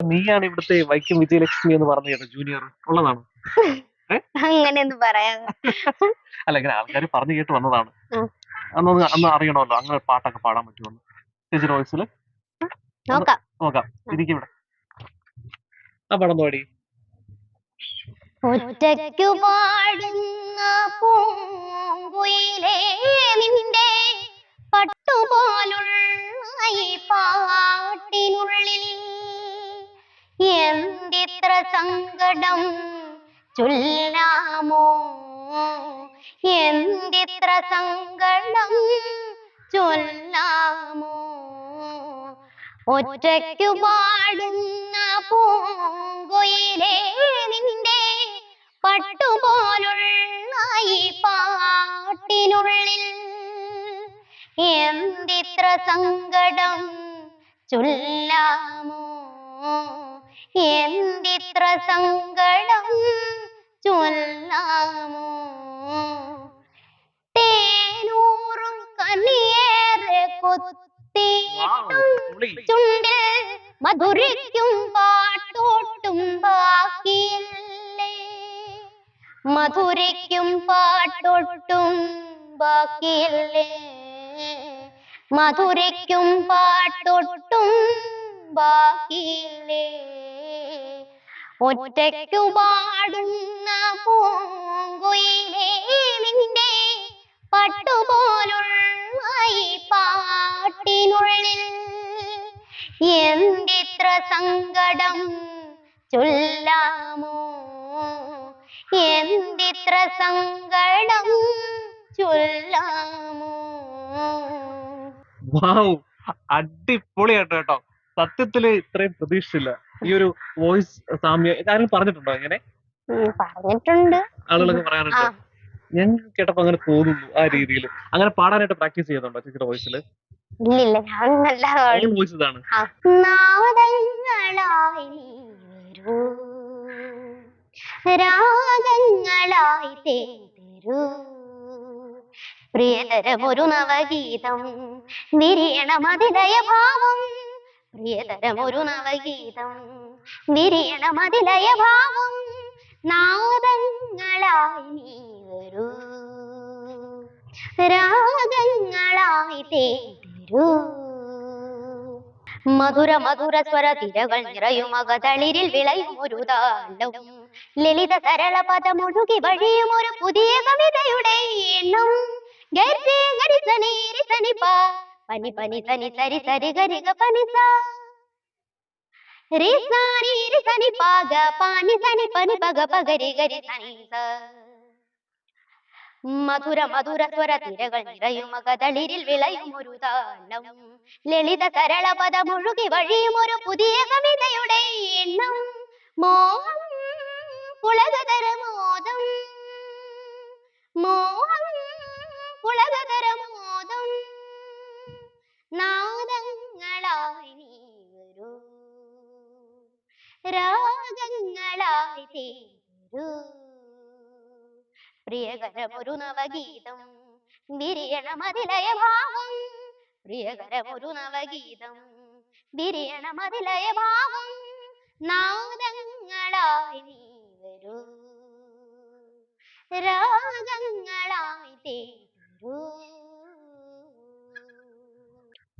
നീയാണ് ഇവിടുത്തെ വൈക്കം വിജയലക്ഷ്മി എന്ന് പറഞ്ഞു കേട്ടോ ജൂനിയർ ഉള്ളതാണ്. അങ്ങനെയൊന്നും പറയാം. അല്ല ഇങ്ങനെ ആൾക്കാർ പറഞ്ഞു കേട്ട് വന്നതാണ്. അന്ന് അന്ന് അറിയണമല്ലോ അങ്ങനെ പാട്ടൊക്കെ പാടാൻ പറ്റുമെന്ന്. ചേച്ചിയുടെ വോയിസിൽ നോക്കാം. നോക്കാം. ഇരിക്കും ഇവിടെ. ആ പടം പാടി. ഒറ്റയ്ക്കു പാടുന്ന എന്തിത്ര സങ്കടം ചൊല്ലാമോ എന്തിത്ര സങ്കടം ചൊല്ലാമോ? ഒറ്റയ്ക്കു പാടുന്ന പൂങ്കുയിലേ നിന്റെ പട്ടുപോലുള്ള ഈ പാട്ടിനുള്ളിൽ എന്തിത്ര സങ്കടം ചൊല്ലാമോ? സങ്കടം ചൊല്ലാമോ? തേനൂറും കനിയേറെ കൊത്തിയിട്ടും. ചുണ്ടിൽ മധുരിക്കും പാട്ടോട്ടും ബാക്കിയില്ലേ? മധുരയ്ക്കും പാട്ടൊട്ടും ബാക്കിയില്ലേ? മധുരയ്ക്കും പാട്ടൊട്ടും ബാക്കിയില്ലേ? ഒറ്റയ്ക്കു പാടുന്ന പൂങ്കുയിലേ നിന്റെ പട്ടുപോലുള്ള പാട്ടിനുള്ളിൽ എന്തിത്ര സങ്കടം ചൊല്ലാമോ? എന്തിത്ര സങ്കടം ചൊല്ലാമോ? വാവ് അടിപൊളിയായിട്ട് കേട്ടോ. സത്യത്തിൽ ഇത്രയും പ്രതീക്ഷിച്ചില്ല ഈ ഒരു വോയിസ് സാമ്യം ആരും പറഞ്ഞിട്ടുണ്ടോ ഇങ്ങനെ? പറഞ്ഞിട്ടുണ്ട്. ആളുകളൊക്കെ പറയാറുണ്ട്. ഞാൻ കേട്ടപ്പോ അങ്ങനെ തോന്നുന്നു ആ രീതിയിൽ. അങ്ങനെ പാടാനായിട്ട് പ്രാക്ടീസ് ചെയ്യുന്നുണ്ടോ ചേച്ചിയുടെ വോയിസിൽ? ഇല്ലില്ല ഞാൻ നല്ല വോയിസ് ഇതാണ്. രാഗങ്ങളായി പ്രിയതരമൊരു നവഗീതം വിരിയണമതിലയ ഭാവം പ്രിയതരമൊരു നവഗീതം വിരിയണമതിലയ ഭാവം നാദങ്ങളായി നീ വരൂ രാഗങ്ങളായി തേതരൂ മധുര മധുര സ്വര തിരകൾ നിറയും അകതളിരിൽ വിളയും ഒരു താണ്ഡം ലളിത സരള പദമൊഴുകി വഴിയും ഒരു പുതിയ കവിതയുടെ എണ്ണം ഗരി ഗരി ഗ പനി സ രി സ. രി രി സനി പ പാനി സനി പനി പ ഗ പ ഗരി ഗരി സനി സ. മധുര മധുര സ്വര തിരകൾ നിറയും കതളിരിൽ വിളയും ഒരു താണ്ഡം ലളിത സരള പദമൊഴുകി വഴിയും ഒരു പുതിയ കവിതയുടെ എണ്ണം. മോഹം പുളകതര മോദം. തീരൂ പ്രിയകരമൊരു നവഗീതം വിരിയണമതിലയ ഭാവം പ്രിയകരമൊരു നവഗീതം വിരിയണമതിലയ ഭാവം നാദങ്ങളായി നീ രാഗങ്ങളായി തേരൂ